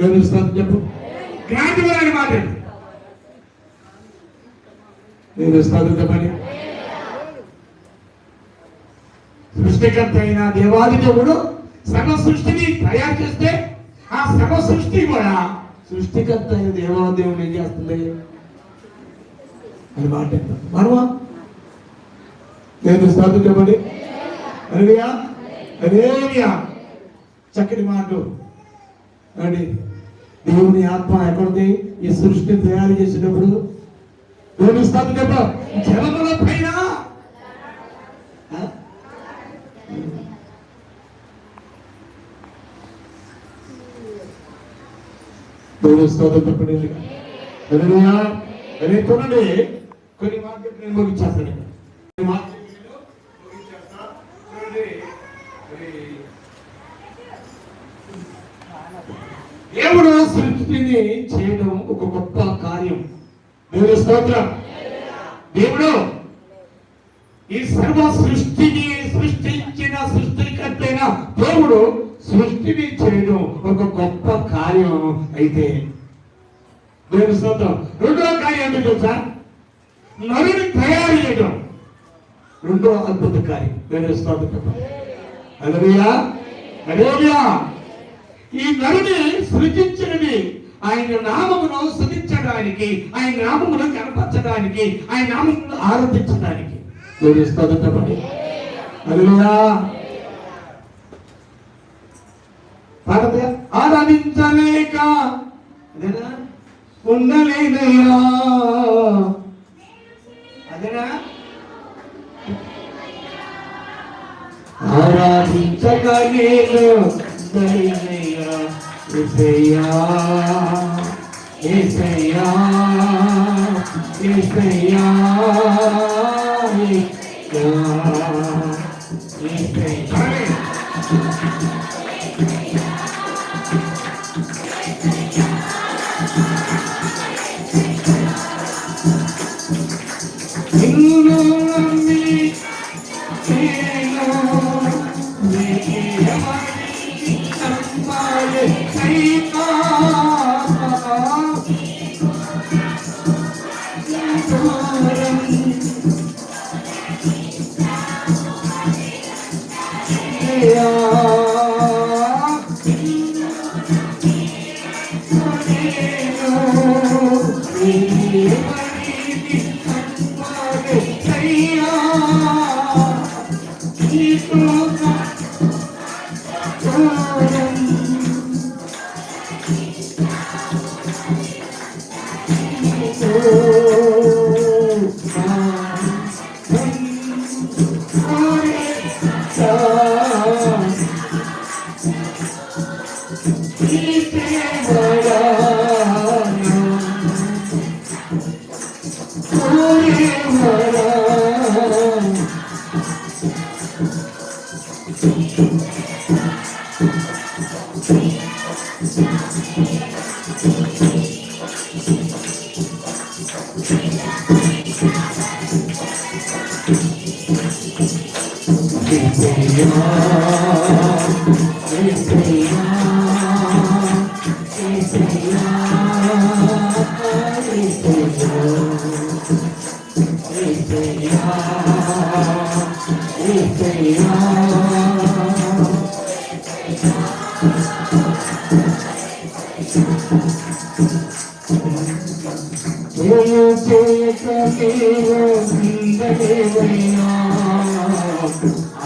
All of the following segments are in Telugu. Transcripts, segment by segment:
స్తోత్రం చెప్పు. గ్రాంటివరాని మాట స్తోత్రం చెప్పండి సృష్టికర్త అయిన దేవాది దేవుడు సర్వ సృష్టిని తయారు చేస్తే ఆ సర్వ సృష్టి కూడా సృష్టికర్త అయిన దేవాది దేవుడు ఏం చేస్తుంది? అని మాట మనమా దేవుని స్తోత్రం చెప్పండి అరేలియా చక్కటి మాట అండి దేవుని ఆత్మ ఎక్కడుంది? ఈ సృష్టిని తయారు చేసినప్పుడు. దేవుని స్తోత్రం జలముల పైన. చెప్పండి. చూడండి కొన్ని మార్కెట్ నేను ముగించేస్తాను మార్కెట్ నేను ముగించేస్తా. చూడండి, మరి దేవుడు సృష్టిని చేయడం ఒక గొప్ప కార్యం. దేవుని స్తోత్రం. దేవుడు ఈ సర్వ సృష్టిని సృష్టించిన సృష్టికర్తైన దేవుడు సృష్టిని చేయడం ఒక గొప్ప కార్యం అయితే. దేవుని స్తోత్రం. రెండో కార్యం ఏంటో తెలుసా? నరుని తయారు చేయడం. రెండో అద్భుత కార్యం. దేవుని స్తోత్రం. అలరియా అలరియా ఈ నరుని సృజించినది ఆయన నామమును స్థుతించడానికి ఆయన నామమును కనపరచడానికి ఆయన నామమును ఆరాధించడానికి దేవుని స్తోత్రం ఆరాధించలేక ఉండలేదయ్యా. అదేనా? ఆరాధించక నేను 예수야 예수야 예수야 예수야 예수야. सीता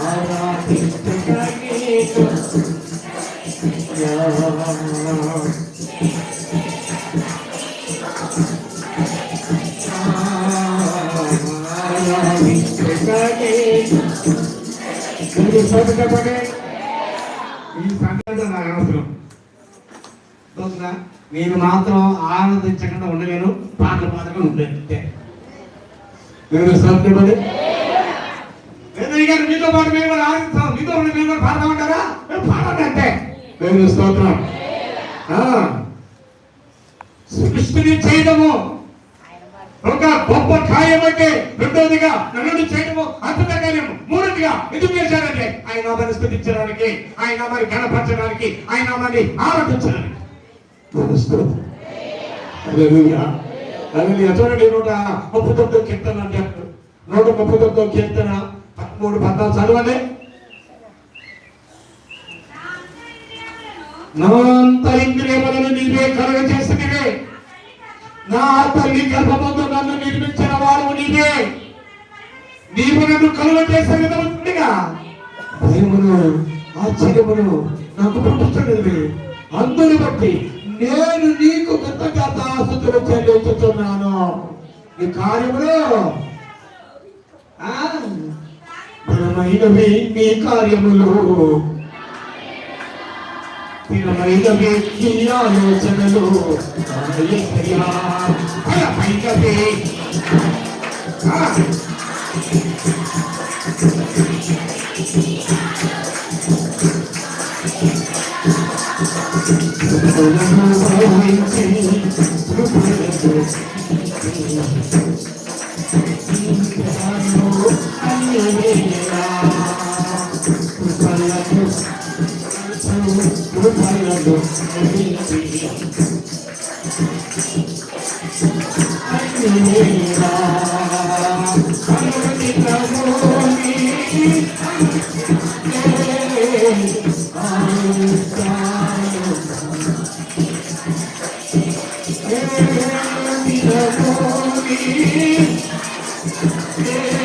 ఆరాధి ఈ సంగతి నాకు అవసరం చూస్తున్నా నేను మాత్రం ఆనందించకుండా ఉండలేను పాటలు పాడకుండా ఉండలేను అంతే మీరు సత్యపడి గారు మీతో పాటు మేము కూడా మీతో మేము కూడా పాడతామంటారా? పాడండి అంతే దేవుని స్తోత్రం. సృష్టిని చేయడము ఒక గొప్ప కార్యం అంటే రెండోదిగా నన్ను చేయడము అద్భుత కార్యము మూడోదిగా ఎందుకు చేశారంటే ఆయన నామాన్ని స్థుతించడానికి ఆయన నామాన్ని గణపరచడానికి ఆయన నామాన్ని ఆరాధించడానికి. చూడండి నూట ముప్పై తొమ్మిదో కీర్తన అంటే నూట ముప్పై తొమ్మిదో కీర్తన పదమూడు పద్నాలుగు చదవండి. నా అంతరింద్రియములను నీవే కలుగ చేసినవే నా తల్లి గర్భమందు నన్ను నిర్మించిన వారు నీవే. నీవు నన్ను కలుగ చేసే విధముగా భయమును ఆశ్చర్యమును నాకు పంపించలేదు అందుని బట్టి నేను నీకు కృతజ్ఞతాస్తుతులు చెల్లించుతున్నాను ఈ కార్యములు మీ కార్యములు. నీ కార్యములు స్థిరమైనవి నీ Yeah.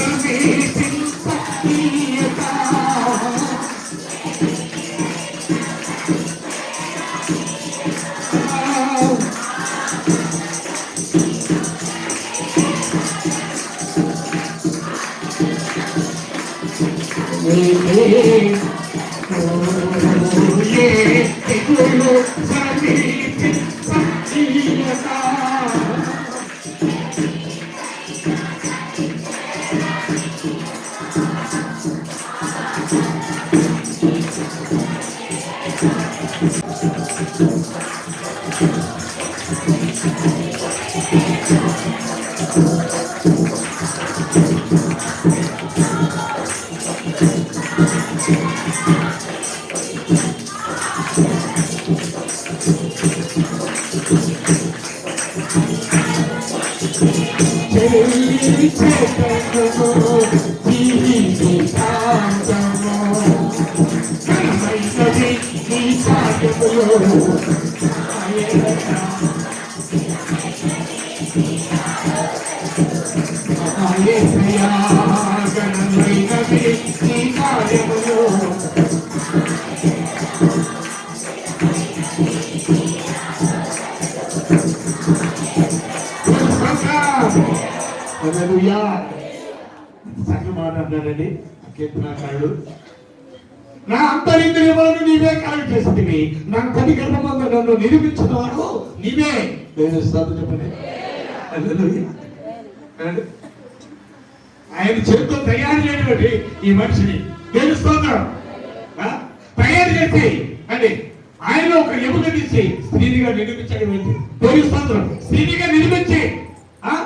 ఆ, హల్లెలూయా సంఘం మాట్లాడారండి కీర్తనాకారుడు నా అంతరింద్రియములను నీవే కలగ చేసింది నా పది గర్భమందు నన్ను నిరూపించిన వాడు నీవే. నేను స్తోత్రం చెప్పండి. ఆయన చేతితో తయారు చేయటువంటి ఈ మనిషిని. నేను స్తోత్రం. ఆ? తయారు చేసి అండి ఆయన ఒక ఎముక తీసి స్త్రీనిగా నిర్మించడం ఏంటి? స్తోత్రం. స్త్రీనిగా నిర్మించి ఆ?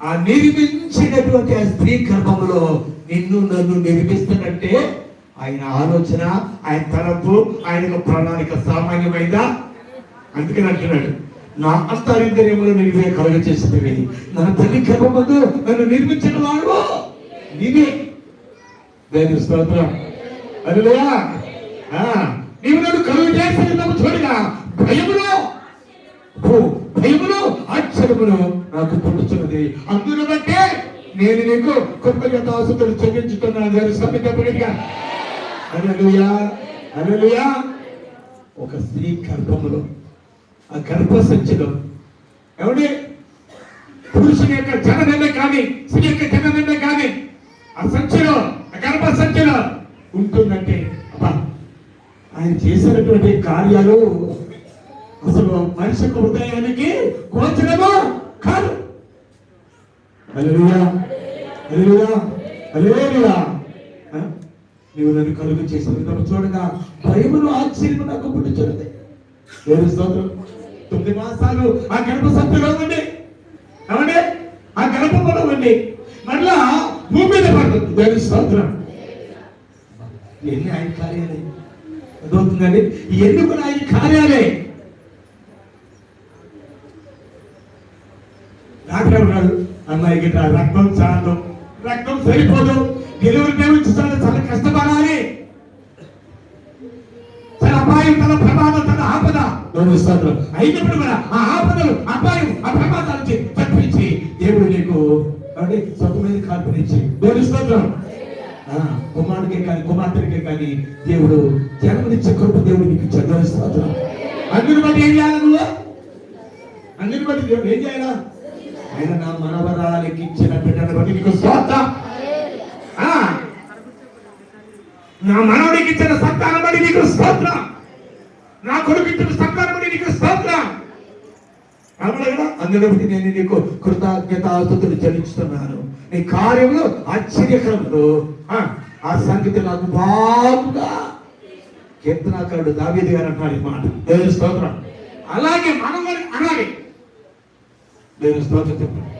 ఆ నిర్మించినటువంటి ఆ స్త్రీ గర్భంలో నిన్ను నన్ను నిర్మిస్తున్నట్టే ఆయన ఆలోచన ఆయన తలపు ఆయన ప్రణాళిక సామాన్యమైందా? అందుకని అంటున్నాడు నా అంతరింద్రియములు నీవే కలుగ చేసినవి నా తల్లి గర్భమందు నన్ను నిర్మించిన వాడు నీవే. దేవుని స్తోత్రం. అదిలయా నీవు నన్ను కలుగు చేసిన చూడగా భయములో భయములో భయమును ఆశ్చర్యమును నాకు పుట్టుచున్నది. అందును బట్టే నేను నీకు కృతజ్ఞతాసుతులు చెల్లించుతున్నాను. గారు సభ్యతపడిగా అనలుయా అలలుయా ఒక స్త్రీ గర్భములో ఆ గర్భ సంచిలో ఏమండి? పురుషుని యొక్క జననంద కానీ స్త్రీ యొక్క జననంద కానీ ఆ సంచిలో ఆ గర్భ సంచిలో ఉంటుందంటే అబ్బా ఆయన చేసినటువంటి కార్యాలు అసలు మనిషి హృదయానికి గోచరము? కాదు. హల్లెలూయా హల్లెలూయా హల్లెలూయా నీవు నన్ను కలుగు చేసిన విధము చూడగా భయమును ఆశ్చర్యము నాకు పుట్టించున్నది దేవుని స్తోత్రం. తొమ్మిది మాసాలు ఆ గడప సత్తులో ఉండి ఏమండి? ఆ గడప కూడా ఉండి మళ్ళా భూమి మీద పడుతుంది. దేవుని స్తోత్రం. ఎన్ని ఆయన కార్యాలే అదవుతుందండి ఎన్ని కూడా ఆయన కార్యాలే డాక్టర్ ఉన్నాడు. అమ్మాయికి ఇట్లా రక్తం చాలు రక్తం సరిపోదు. డెలివరీ టైం చాలా చాలా కష్టపడాలి. చాలా అపాయం తన ప్రమాదం తన ఆపద. స్తోత్రం అయినప్పుడు కూడా ఆ ఆపదలు అపాయం ఆ ప్రమాదాల నుంచి తప్పించి దేవుడు నీకు మీద కాల్పనిచ్చి ఆ, కుమారుడికే కానీ కుమార్తెకే కానీ దేవుడు జన్మనిచ్చే కృప దేవుడు నీకు స్తోత్రం అందుని బట్టి ఏం చేయాలి నువ్వు? అందుని బట్టి దేవుడు ఏం చేయాలా? ఆయన నా మనవరాలికి ఇచ్చిన బిడ్డను బట్టి నీకు స్తోత్రం ఆ, నా మనవడికి ఇచ్చిన సంతానం బట్టి నీకు స్తోత్ర. నా కొడుకు ఇచ్చిన సంతానం బట్టి నీకు స్తోత్ర. అవునా అందులో నేను నీకు కృతజ్ఞతాస్తుతులు చెల్లిస్తున్నాను. నీ కార్యంలో ఆశ్చర్యకరంలో ఆ, ఆ సంగతి నాకు బాగుగా కీర్తనాకారుడు దావేది గారు అంటారు ఈ మాట. దేవుని స్తోత్రం. అలాగే మనం అలాగే దేవుని స్తోత్రం చెప్పండి.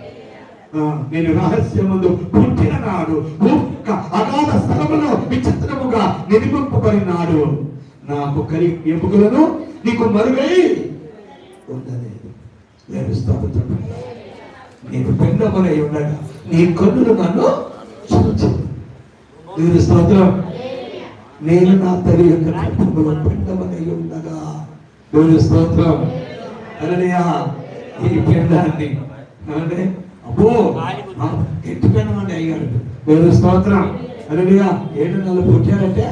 నేను రహస్యములు పుట్టిన నాడు ఒక్క అగాధ స్థలములో విచిత్రముగా నిర్మింపబడినాడు. నాకు కలి ఎముకలను నీకు మరుగై ఉండలేదు. నేను స్తోత్రం? నేను పెండమలై ఉండగా నీ కన్నులు నన్ను చూచు. నేను స్తోత్రం? నేను నా తల్లి యొక్క గర్భములో పిండమలై ఉండగా. నేను స్తోత్రం? అననయ్యా ఈ పెండాన్ని. అంటే అబ్బో ఆ, ఎత్తు అయ్యారు దేవుని స్తోత్రం. అననయ్యా ఏడు నెలలు పుట్టారంటే?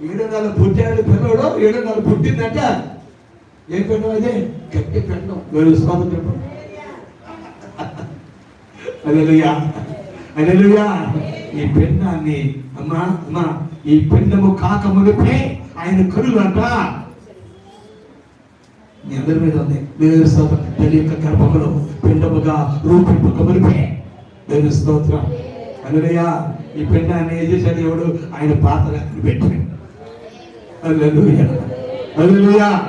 ఏడు నెలలు పుట్టాడు పిల్లడు ఏడు నెలలు పుట్టిందంటే? ఏ పెండం అది? గట్టి పెండం దేవుని స్తోత్రం చెప్పండి. అలెలుయా అలెలుయా ఈ పెండాన్ని అమ్మా అమ్మా ఈ పిండము కాక మునిపి ఆయన కరులు అంట. మీ అందరి మీద ఉంది. దేవుని స్తోత్రం. తల్లి యొక్క గర్భములో పిండముగా రూపింపక మునిపే దేవుని స్తోత్రం. అనులయ్య ఈ పిండాన్ని ఏం చేశాడు దేవుడు ఆయన పాత్ర పెట్టాడు అల్లెలుయా అల్లెలుయా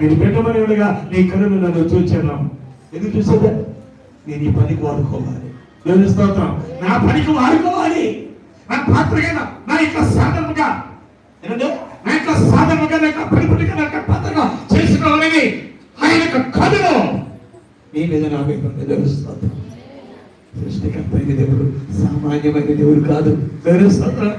నేను పెట్టమనేవాడుగా నీ కనులు నన్ను చూచాను. ఎందుకు చూసేదా? నేను ఈ పనికి వాడుకోవాలి. దేవుని స్తోత్రం. నా పనికి వాడుకోవాలి. నా పాత్రగా నా యొక్క సాధనగా ఏంటంటే నా యొక్క సాధనగా నా యొక్క పనిపటిగా నా యొక్క పాత్రగా చేసుకోవాలని ఆయన యొక్క కథలో మీ మీద నా మీద ఉంది. సృష్టికర్త అయిన దేవుడు సామాన్యమైన దేవుడు కాదు దేవుని స్తోత్రం